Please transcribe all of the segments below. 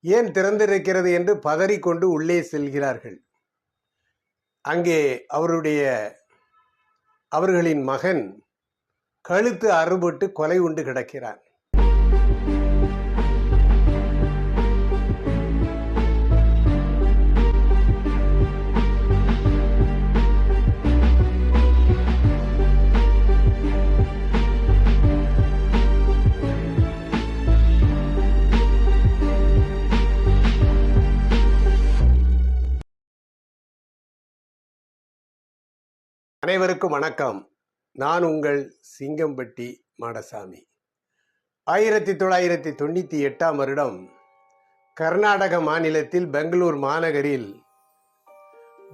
ஏன் திறந்திருக்கிறது என்று பதறிக்கொண்டு உள்ளே செல்கிறார்கள். அங்கே அவருடைய அவர்களின் மகன் கழுத்து அறுபட்டு கொலை உண்டு கிடக்கிறான். அனைவருக்கும் வணக்கம். நான் உங்கள் சிங்கம்பட்டி மாடசாமி. ஆயிரத்தி தொள்ளாயிரத்தி தொண்ணூற்றி எட்டாம் வருடம் கர்நாடக மாநிலத்தில் பெங்களூர் மாநகரில்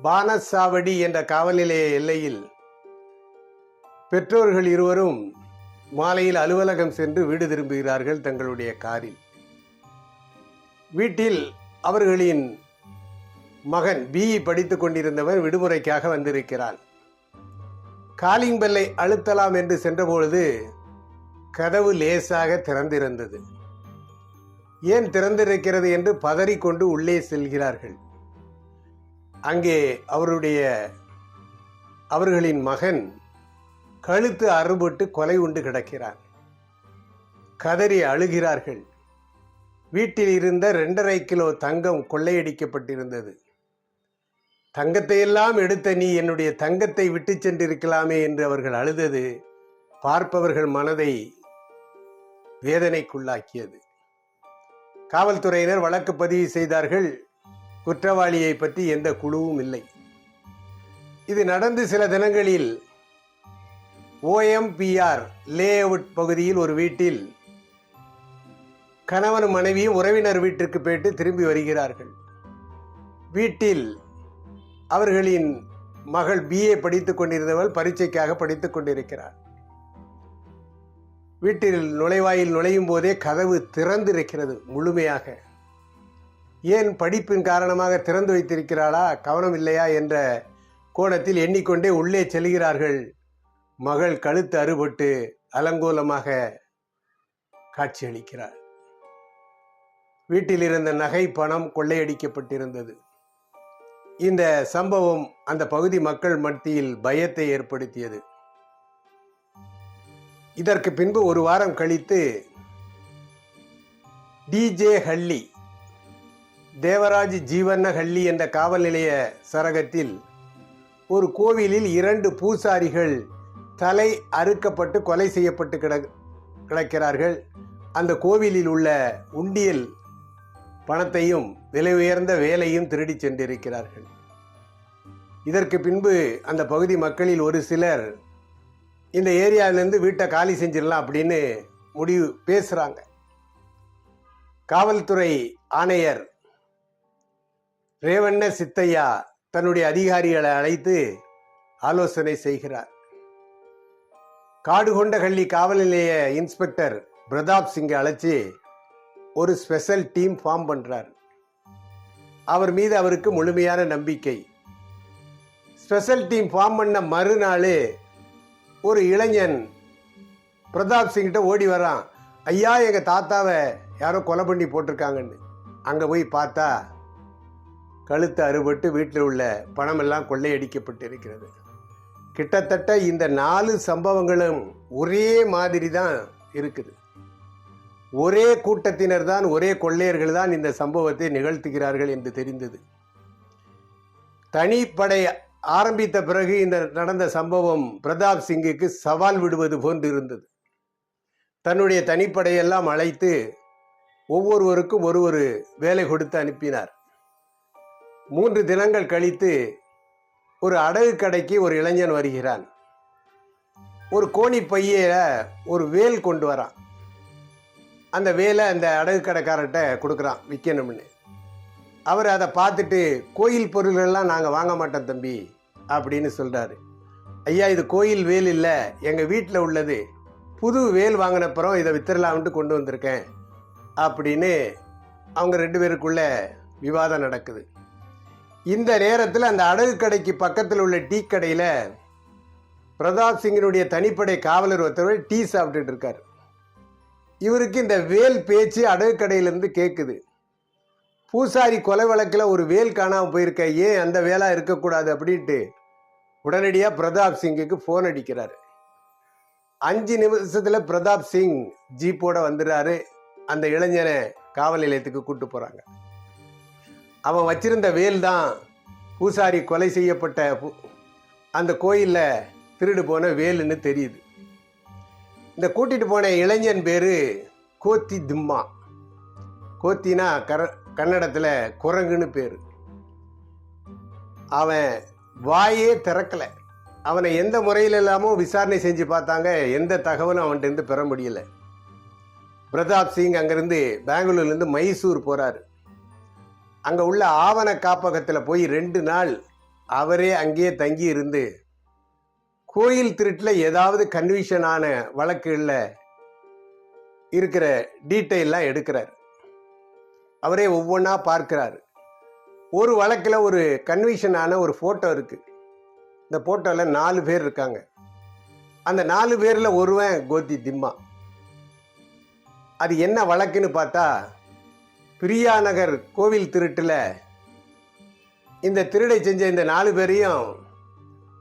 பானசாவடி என்ற காவல்நிலைய எல்லையில் பெற்றோர்கள் இருவரும் மாலையில் அலுவலகம் சென்று வீடு திரும்புகிறார்கள் தங்களுடைய காரில். வீட்டில் அவர்களின் மகன் பிஇ படித்துக் கொண்டிருந்தவன் விடுமுறைக்காக வந்திருக்கிறான் காலிங் பெல்லை அழுத்தலாம் என்று சென்றபொழுது கதவு லேசாக திறந்திருந்தது. ஏன் திறந்திருக்கிறது என்று பதறிக்கொண்டு உள்ளே செல்கிறார்கள். அங்கே அவருடைய அவர்களின் மகன் கழுத்து அறுபட்டு கொலை உண்டு கிடக்கிறான் கதறி அழுகிறார்கள். வீட்டில் இருந்த ரெண்டரை கிலோ தங்கம் கொள்ளையடிக்கப்பட்டிருந்தது. தங்கத்தை எல்லாம் எடுத்த நீ என்னுடைய தங்கத்தை விட்டு சென்றிருக்கலாமே என்று அவர்கள் அழுதது பார்ப்பவர்கள் மனதை வேதனைக்குள்ளாக்கியது. காவல்துறையினர் வழக்கு பதிவு செய்தார்கள். குற்றவாளியை பற்றி எந்த குழுவும் இல்லை. இது நடந்து சில தினங்களில் ஓஎம்பிஆர் லே அவுட் பகுதியில் ஒரு வீட்டில் கணவன் மனைவியும் உறவினர் வீட்டிற்கு போயிட்டு திரும்பி வருகிறார்கள். வீட்டில் அவர்களின் மகள் பிஏ படித்துக் கொண்டிருந்தவள் பரீட்சைக்காக படித்துக் கொண்டிருக்கிறார் வீட்டில் நுழைவாயில் நுழையும் போதே கதவு திறந்திருக்கிறது முழுமையாக. ஏன் படிப்பின் காரணமாக திறந்து வைத்திருக்கிறாளா? கவனம் இல்லையா? என்ற கோணத்தில் எண்ணிக்கொண்டே உள்ளே செல்கிறார்கள். மகள் கழுத்து அறுபட்டு அலங்கோலமாக காட்சியளிக்கிறார் வீட்டில் இருந்த நகை பணம் கொள்ளையடிக்கப்பட்டிருந்தது. இந்த சம்பவம் அந்த பகுதி மக்கள் மத்தியில் பயத்தை ஏற்படுத்தியது. இதற்கு பின்பு ஒரு வாரம் கழித்து டிஜே ஹள்ளி தேவராஜ் ஜீவண்ண ஹள்ளி என்ற காவல் நிலைய சரகத்தில் ஒரு கோவிலில் இரண்டு பூசாரிகள் தலை அறுக்கப்பட்டு கொலை செய்யப்பட்டு கிட கிடக்கிறார்கள். அந்த கோவிலில் உள்ள உண்டியல் பணத்தையும் விலை உயர்ந்த வேலையும் திருடி சென்றிருக்கிறார்கள். இதற்கு பின்பு அந்த பகுதி மக்களில் ஒரு சிலர் இந்த ஏரியாவிலேருந்து வீட்டை காலி செஞ்சிடலாம் அப்படின்னு முடிவு பேசுகிறாங்க காவல்துறை ஆணையர் ரேவண்ண சித்தையா தன்னுடைய அதிகாரிகளை அழைத்து ஆலோசனை செய்கிறார். காடுகொண்டகள்ளி காவல் நிலைய இன்ஸ்பெக்டர் பிரதாப் சிங்கை அழைச்சி ஒரு ஸ்பெஷல் டீம் ஃபார்ம் பண்ணுறார் அவர் மீது அவருக்கு முழுமையான நம்பிக்கை. ஸ்பெஷல் டீம் ஃபார்ம் பண்ண மறுநாளே ஒரு இளைஞன் பிரதாப் சிங்கிட்ட ஓடி வரான். ஐயா எங்கள் தாத்தாவை யாரோ கொலை பண்ணி போட்டிருக்காங்கன்னு. அங்கே போய் பார்த்தா கழுத்து அறுபட்டு வீட்டில் உள்ள பணமெல்லாம் கொள்ளையடிக்கப்பட்டு இருக்கிறது கிட்டத்தட்ட இந்த நாலு சம்பவங்களும் ஒரே மாதிரி தான் இருக்குது. ஒரே கூட்டத்தினர் தான் ஒரே கொள்ளையர்கள் தான் இந்த சம்பவத்தை நிகழ்த்துகிறார்கள் என்று தெரிந்தது. தனிப்படை ஆரம்பித்த பிறகு இந்த நடந்த சம்பவம் பிரதாப் சிங்குக்கு சவால் விடுவது போன்று இருந்தது. தன்னுடைய தனிப்படையெல்லாம் அழைத்து ஒவ்வொருவருக்கும் ஒரு ஒரு வேலை கொடுத்து அனுப்பினார். மூன்று தினங்கள் கழித்து ஒரு அடகு கடைக்கு ஒரு இளைஞன் வருகிறான். ஒரு கோணி பையில ஒரு வேல் கொண்டு வரான். அந்த வேலை அந்த அடகு கடைக்காரர்கிட்ட கொடுக்குறான் விற்கணும்னு அவர் அதை பார்த்துட்டு கோயில் பொருள்கள்லாம் நாங்கள் வாங்க மாட்டோம் தம்பி அப்படின்னு சொல்கிறாரு ஐயா இது கோயில் வேல் இல்லை எங்கள் வீட்டில் உள்ளது. புது வேல் வாங்கினப்புறம் இதை வித்திரலாம்ட்டு கொண்டு வந்திருக்கேன் அப்படின்னு அவங்க ரெண்டு பேருக்குள்ள விவாதம் நடக்குது. இந்த நேரத்தில் அந்த அடகு கடைக்கு பக்கத்தில் உள்ள டீ கடையில் பிரதாப் சிங்கினுடைய தனிப்படை காவலர் ஒருத்தர் டீ சாப்பிட்டுட்டு இருக்கார். இவருக்கு இந்த வேல் பேச்சு அடகு கடையிலேருந்து கேட்குது பூசாரி கொலை வழக்கில் ஒரு வேல் காணாமல் போயிருக்க ஏன் அந்த வேலாக இருக்கக்கூடாது அப்படின்ட்டு உடனடியாக பிரதாப் சிங்குக்கு ஃபோன் அடிக்கிறார். அஞ்சு நிமிஷத்தில் பிரதாப் சிங் ஜீப்போட வந்துடுறாரு. அந்த இளைஞனை காவல் நிலையத்துக்கு கூப்பிட்டு போகிறாங்க அவன் வச்சிருந்த வேல் தான் பூசாரி கொலை செய்யப்பட்ட அந்த கோயிலில் திருடு போன வேலுன்னு தெரியுது. இந்த கூட்டிட்டு போன இளைஞன் பேரு கோத்தி திம்மா. கோத்தினா கர கன்னடத்தில் குரங்குன்னு பேர். அவன் வாயே திறக்கல. அவனை எந்த முறையில் இல்லாமல் விசாரணை செஞ்சு பார்த்தாங்க. எந்த தகவலும் அவன்கிட்ட பெற முடியல. பிரதாப் சிங் அங்கேருந்து பெங்களூர்லேருந்து மைசூர் போகிறார் அங்கே உள்ள ஆவண காப்பகத்தில் போய் ரெண்டு நாள் அவரே அங்கேயே தங்கி இருந்து கோயில் திருட்டில் ஏதாவது கன்விஷன் ஆன வழக்குகளில் இருக்கிற டீட்டெயிலாம் எடுக்கிறார். அவரே ஒவ்வொன்றா பார்க்கிறாரு. ஒரு வழக்கில் ஒரு கன்விஷன் ஆன ஒரு ஃபோட்டோ இருக்குது இந்த ஃபோட்டோவில் நாலு பேர் இருக்காங்க. அந்த நாலு பேரில் ஒருவன் கோத்தி திம்மா. அது என்ன வழக்குன்னு பார்த்தா பிரியாநகர் கோவில் திருட்டில் இந்த திருடை செஞ்ச இந்த நாலு பேரையும்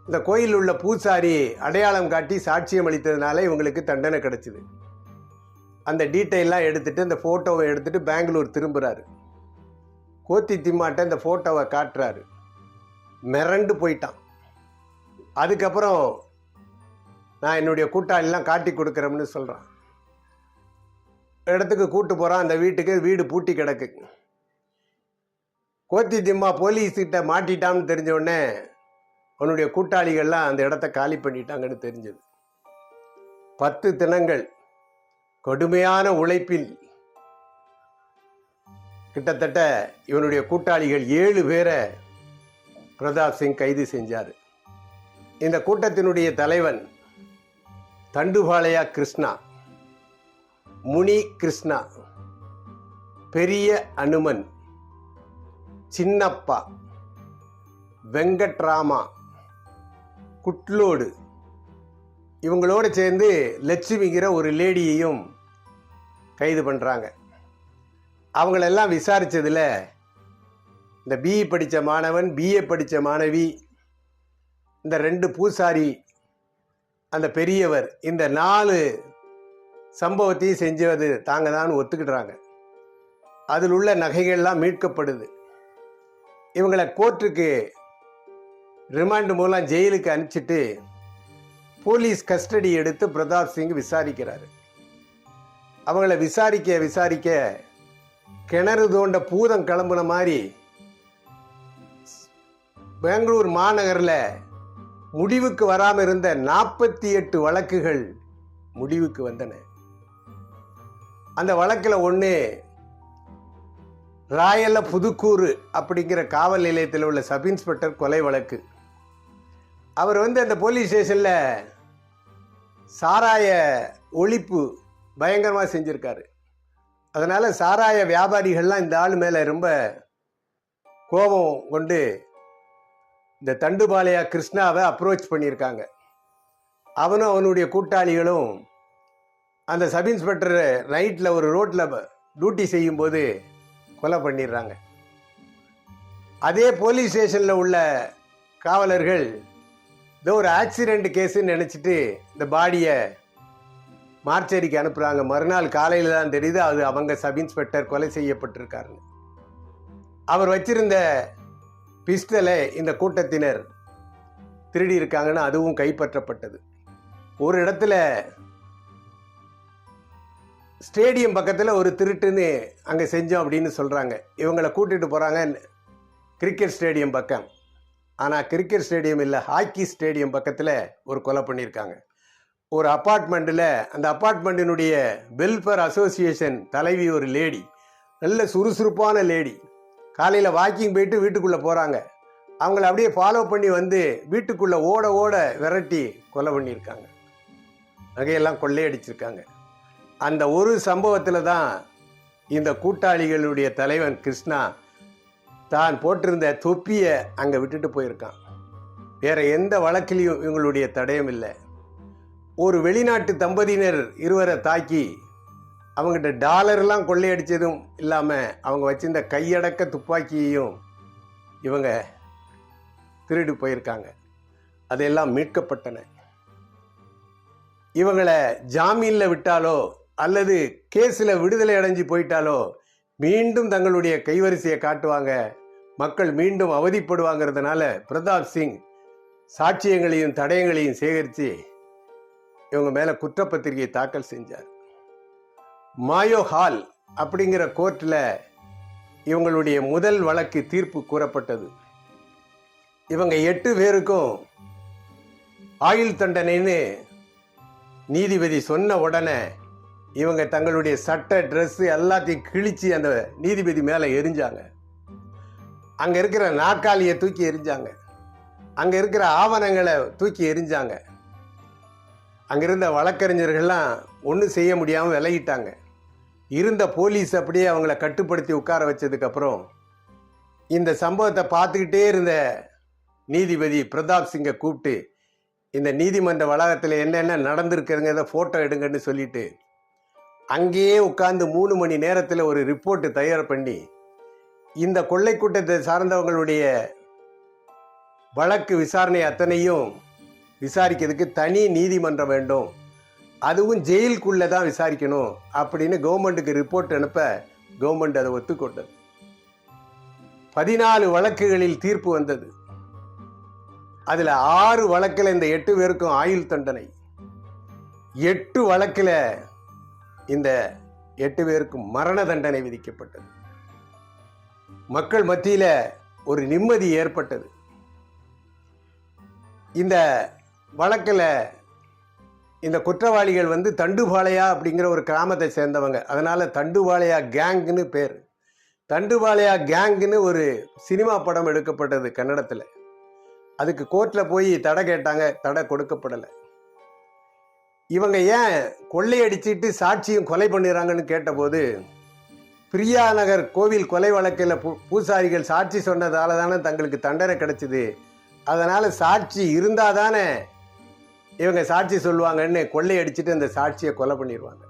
இந்த கோயிலில் உள்ள பூசாரி அடையாளம் காட்டி சாட்சியம் அளித்ததுனால இவங்களுக்கு தண்டனை கிடைச்சிது. அந்த டீட்டெயிலாம் எடுத்துகிட்டு அந்த ஃபோட்டோவை எடுத்துகிட்டு பெங்களூர் திரும்புகிறாரு கோத்தி திம்மாட்ட இந்த ஃபோட்டோவை காட்டுறாரு. மிரண்டு போயிட்டான். அதுக்கப்புறம் நான் என்னுடைய கூட்டாளிலாம் காட்டி கொடுக்குறோம்னு சொல்கிறான் இடத்துக்கு கூட்டு போகிறான் அந்த வீட்டுக்கு வீடு பூட்டி கிடக்கு. கோத்தி திம்மா போலீஸ்கிட்ட மாட்டிட்டான்னு தெரிஞ்ச உடனே அவனுடைய கூட்டாளிகள்லாம் அந்த இடத்த காலி பண்ணிட்டாங்கன்னு தெரிஞ்சது. பத்து தினங்கள் கடுமையான உழைப்பில் கிட்டத்தட்ட இவனுடைய கூட்டாளிகள் ஏழு பேரை பிரதாப் சிங் கைது செஞ்சார். இந்த கூட்டத்தினுடைய தலைவன் தண்டுபாளையா கிருஷ்ணா முனி கிருஷ்ணா பெரிய அனுமன் சின்னப்பா வெங்கட்ராமா குட்லோடு. இவங்களோட சேர்ந்து லட்சுமிங்கிற ஒரு லேடியையும் கைது பண்ணுறாங்க அவங்களெல்லாம் விசாரித்ததில் இந்த பிஇ படித்த மாணவன் பிஏ படித்த மாணவி இந்த ரெண்டு பூசாரி அந்த பெரியவர் இந்த நாலு சம்பவத்தையும் செஞ்சது தாங்க தான் ஒத்துக்கிடுறாங்க. அதில் உள்ள நகைகள்லாம் மீட்கப்படுது. இவங்களை கோர்ட்டுக்கு ரிமாண்ட் மூலம் ஜெயிலுக்கு அனுப்பிச்சிட்டு போலீஸ் கஸ்டடி எடுத்து பிரதாப் சிங் விசாரிக்கிறாரு. அவங்கள விசாரிக்க விசாரிக்க கிணறு தோண்ட பூதம் கிளம்புன மாதிரி பெங்களூர் மாநகரில் முடிவுக்கு வராமல் இருந்த நாற்பத்தி எட்டு வழக்குகள் முடிவுக்கு வந்தன. அந்த வழக்கில் ஒன்று ராயல்ல புதுக்கூறு அப்படிங்கிற காவல் நிலையத்தில் உள்ள சப் இன்ஸ்பெக்டர் கொலை வழக்கு. அவர் வந்து அந்த போலீஸ் ஸ்டேஷனில் சாராய ஒழிப்பு பயங்கரமாக செஞ்சுருக்காரு. அதனால் சாராய வியாபாரிகள்லாம் இந்த ஆள் மேலே ரொம்ப கோபம் கொண்டு இந்த தண்டுபாளையா கிருஷ்ணாவை அப்ரோச் பண்ணியிருக்காங்க. அவனும் அவனுடைய கூட்டாளிகளும் அந்த சப் இன்ஸ்பெக்டர் நைட்டில் ஒரு ரோட்டில் டியூட்டி செய்யும்போது கொலை பண்ணிடுறாங்க. அதே போலீஸ் ஸ்டேஷனில் உள்ள காவலர்கள் ஏதோ ஒரு ஆக்சிடெண்ட் கேஸுன்னு நினச்சிட்டு இந்த பாடியை மார்ச்சேரிக்கு அனுப்புகிறாங்க மறுநாள் காலையில் தான் தெரியுது அது அவங்க சப் இன்ஸ்பெக்டர் கொலை செய்யப்பட்டிருக்காருன்னு. அவர் வச்சிருந்த பிஸ்டலை இந்த கூட்டத்தினர் திருடி இருக்காங்கன்னு அதுவும் கைப்பற்றப்பட்டது. ஒரு இடத்துல ஸ்டேடியம் பக்கத்தில் ஒரு திருட்டுன்னு அங்கே செஞ்சோம் அப்படின்னு சொல்கிறாங்க இவங்களை கூட்டிகிட்டு போகிறாங்க கிரிக்கெட் ஸ்டேடியம் பக்கம். ஆனால் கிரிக்கெட் ஸ்டேடியம் இல்லை ஹாக்கி ஸ்டேடியம் பக்கத்தில் ஒரு கொலை பண்ணியிருக்காங்க ஒரு அப்பார்ட்மெண்ட்டில் அந்த அப்பார்ட்மெண்ட்டினுடைய வெல்ஃபேர் அசோசியேஷன் தலைவி ஒரு லேடி நல்ல சுறுசுறுப்பான லேடி காலையில் வாக்கிங் போயிட்டு வீட்டுக்குள்ளே போகிறாங்க அவங்கள அப்படியே ஃபாலோ பண்ணி வந்து வீட்டுக்குள்ளே ஓட ஓட விரட்டி கொலை பண்ணியிருக்காங்க நகையெல்லாம் கொள்ளையடிச்சிருக்காங்க. அந்த ஒரு சம்பவத்தில் தான் இந்த கூட்டாளிகளுடைய தலைவன் கிருஷ்ணா தான் போட்டிருந்த தொப்பியை அங்கே விட்டுட்டு போயிருக்கான். வேற எந்த வழக்கிலையும் இவங்களுடைய தடயம் இல்லை. ஒரு வெளிநாட்டு தம்பதியினர் இருவரை தாக்கி அவங்ககிட்ட டாலர்லாம் கொள்ளையடித்ததும் இல்லாமல் அவங்க வச்சிருந்த கையடக்க துப்பாக்கியையும் இவங்க திருடி போயிருக்காங்க. அதெல்லாம் மீட்கப்பட்டன. இவங்களை ஜாமீனில் விட்டாலோ அல்லது கேஸில் விடுதலை அடைஞ்சு போயிட்டாலோ மீண்டும் தங்களுடைய கைவரிசையை காட்டுவாங்க. மக்கள் மீண்டும் அவதிப்படுவாங்கிறதுனால பிரதாப் சிங் சாட்சியங்களையும் தடயங்களையும் சேகரித்து இவங்க மேலே குற்றப்பத்திரிகையை தாக்கல் செஞ்சார். மாயோ ஹால் அப்படிங்கிற கோர்ட்டில் இவங்களுடைய முதல் வழக்கு தீர்ப்பு கூறப்பட்டது. இவங்க எட்டு பேருக்கும் ஆயுள் தண்டனைன்னு நீதிபதி சொன்ன உடனே இவங்க தங்களுடைய சட்டை ட்ரெஸ்ஸு எல்லாத்தையும் கிழிச்சு அந்த நீதிபதி மேலே எரிஞ்சாங்க. அங்கே இருக்கிற நாற்காலியை தூக்கி எரிஞ்சாங்க. அங்கே இருக்கிற ஆவணங்களை தூக்கி எரிஞ்சாங்க. அங்கிருந்த வழக்கறிஞர்கள்லாம் ஒன்றும் செய்ய முடியாமல் விலகிட்டாங்க. இருந்த போலீஸ் அப்படியே அவங்கள கட்டுப்படுத்தி உட்கார வச்சதுக்கப்புறம் இந்த சம்பவத்தை பார்த்துக்கிட்டே இருந்த நீதிபதி பிரதாப் சிங்கை கூப்பிட்டு இந்த நீதிமன்ற வளாகத்தில் என்னென்ன நடந்திருக்குங்கிறத ஃபோட்டோ எடுங்கன்னு சொல்லிட்டு அங்கேயே உட்கார்ந்து மூணு மணி நேரத்தில் ஒரு ரிப்போர்ட் தயார் பண்ணி இந்த கொள்ளை கூட்டத்தை சார்ந்தவங்களுடைய வழக்கு விசாரணை அத்தனையும் விசாரிக்கிறதுக்கு தனி நீதிமன்றம் வேண்டும். அதுவும் ஜெயிலுக்குள்ளே தான் விசாரிக்கணும் அப்படின்னு கவர்மெண்ட்டுக்கு ரிப்போர்ட் அனுப்ப கவர்மெண்ட் அதை ஒத்துக்கொண்டது. பதினாலு வழக்குகளில் தீர்ப்பு வந்தது. அதில் ஆறு வழக்கில் இந்த எட்டு பேருக்கும் ஆயுள் தண்டனை. எட்டு வழக்கில் இந்த எட்டு பேருக்கும் மரண தண்டனை விதிக்கப்பட்டது. மக்கள் மத்தியில் ஒரு நிம்மதி ஏற்பட்டது. இந்த வழக்கில் இந்த குற்றவாளிகள் வந்து தண்டுபாளையா அப்படிங்கிற ஒரு கிராமத்தை சேர்ந்தவங்க. அதனால் தண்டுபாளையா கேங்குன்னு பேர். தண்டுபாளையா கேங்குன்னு ஒரு சினிமா படம் எடுக்கப்பட்டது கன்னடத்தில். அதுக்கு கோர்ட்டில் போய் தடை கேட்டாங்க தடை கொடுக்கப்படலை. இவங்க ஏன் கொள்ளையடிச்சிட்டு சாட்சியும் கொலை பண்ணிடுறாங்கன்னு கேட்டபோது பிரியா நகர் கோவில் கொலை வழக்கில் பூ பூசாரிகள் சாட்சி சொன்னதால தானே தங்களுக்கு தண்டனை கிடைச்சிது. அதனால் சாட்சி இருந்தால் தானே இவங்க சாட்சி சொல்லுவாங்கன்னு கொள்ளையடிச்சிட்டு அந்த சாட்சியை கொலை பண்ணிடுவாங்க.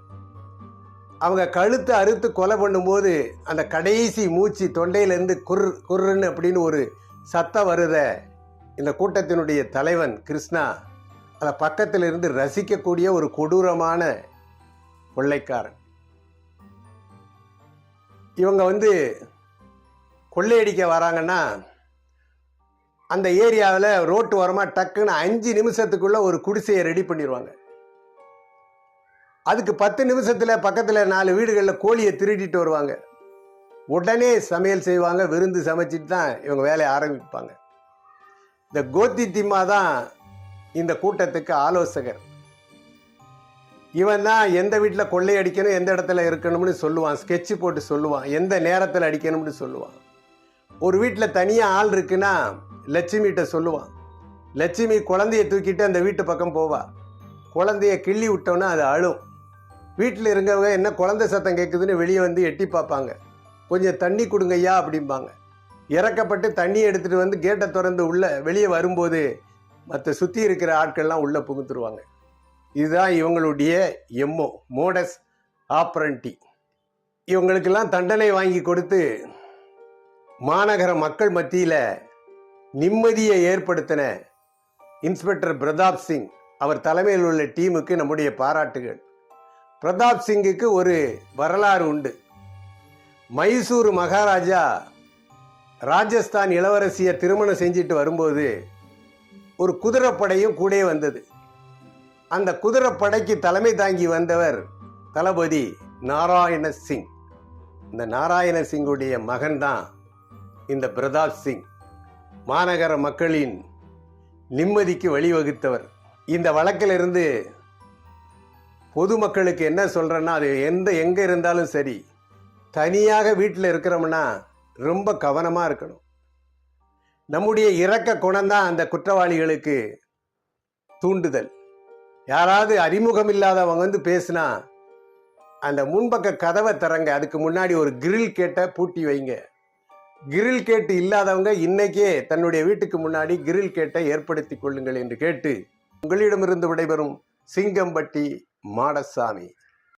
அவங்க கழுத்தை அறுத்து கொலை பண்ணும்போது அந்த கடைசி மூச்சு தொண்டையிலேருந்து குர் குர்ன்னு அப்படின்னு ஒரு சத்தம் வருத இந்த கூட்டத்தினுடைய தலைவன் கிருஷ்ணா அதை பக்கத்தில் இருந்து ரசிக்கக்கூடிய ஒரு கொடூரமான கொள்ளைக்காரன். இவங்க வந்து கொள்ளையடிக்க வராங்கன்னா அந்த ஏரியாவில் ரோட்டு ஓரமாக டக்குன்னு அஞ்சு நிமிஷத்துக்குள்ளே ஒரு குடிசையை ரெடி பண்ணிடுவாங்க அதுக்கு பத்து நிமிஷத்தில் பக்கத்தில் நாலு வீடுகளில் கோழியை திருடிட்டு வருவாங்க. உடனே சமையல் செய்வாங்க விருந்து சமைச்சிட்டு தான் இவங்க வேலையை ஆரம்பிப்பாங்க. இந்த கோத்தி திம்மா தான் இந்த கூட்டத்துக்கு ஆலோசகர். இவன் தான் எந்த வீட்டில் கொள்ளை அடிக்கணும் எந்த இடத்துல இருக்கணும்னு சொல்லுவான். ஸ்கெட்ச் போட்டு சொல்லுவான். எந்த நேரத்தில் அடிக்கணும்னு சொல்லுவான். ஒரு வீட்டில் தனியாக ஆள் இருக்குன்னா லட்சுமிகிட்ட சொல்லுவான். லட்சுமி குழந்தைய தூக்கிட்டு அந்த வீட்டு பக்கம் போவா. குழந்தைய கிள்ளி விட்டோன்னா அது அழும். வீட்டில் இருந்தவங்க என்ன குழந்தை சத்தம் கேட்குதுன்னு வெளியே வந்து எட்டி பார்ப்பாங்க. கொஞ்சம் தண்ணி கொடுங்கய்யா அப்படிம்பாங்க. இறக்கப்பட்டு தண்ணி எடுத்துகிட்டு வந்து கேட்டை திறந்து உள்ள வெளியே வரும்போது மற்ற சுற்றி இருக்கிற ஆட்கள்லாம் உள்ளே புகுத்துருவாங்க இதுதான் இவங்களுடைய எம்மோ மோடஸ் ஆப்ரண்டி இவங்களுக்கெல்லாம் தண்டனை வாங்கி கொடுத்து மாநகர மக்கள் மத்தியில் நிம்மதியை ஏற்படுத்தின இன்ஸ்பெக்டர் பிரதாப் சிங் அவர் தலைமையில் உள்ள டீமுக்கு நம்முடைய பாராட்டுகள். பிரதாப் சிங்குக்கு ஒரு வரலாறு உண்டு. மைசூர் மகாராஜா ராஜஸ்தான் இளவரசியை திருமணம் செஞ்சுட்டு வரும்போது ஒரு குதிரைப்படையும் கூட வந்தது. அந்த குதிரைப்படைக்கு தலைமை தாங்கி வந்தவர் தளபதி நாராயண சிங். இந்த நாராயண சிங்குடைய மகன்தான் இந்த பிரதாப் சிங். மாநகர மக்களின் நிம்மதிக்கு வழிவகுத்தவர். இந்த வழக்கிலிருந்து பொதுமக்களுக்கு என்ன சொல்கிறேன்னா அது எந்த எங்கே இருந்தாலும் சரி தனியாக வீட்டில் இருக்கிறோம்னா ரொம்ப கவனமாக இருக்கணும். நம்முடைய இரக்க குணம்தான் அந்த குற்றவாளிகளுக்கு தூண்டுதல். யாராவது அறிமுகம் இல்லாதவங்க வந்து பேசுனா அந்த முன்பக்க கதவை திறங்க அதுக்கு முன்னாடி ஒரு கிரில் கேட்டை பூட்டி வைங்க. கிரில் கேட்டு இல்லாதவங்க இன்னைக்கே தன்னுடைய வீட்டுக்கு முன்னாடி கிரில் கேட்டை ஏற்படுத்தி கொள்ளுங்கள் என்று கேட்டு உங்களிடமிருந்து விடைபெறும் சிங்கம்பட்டி மாடசாமி.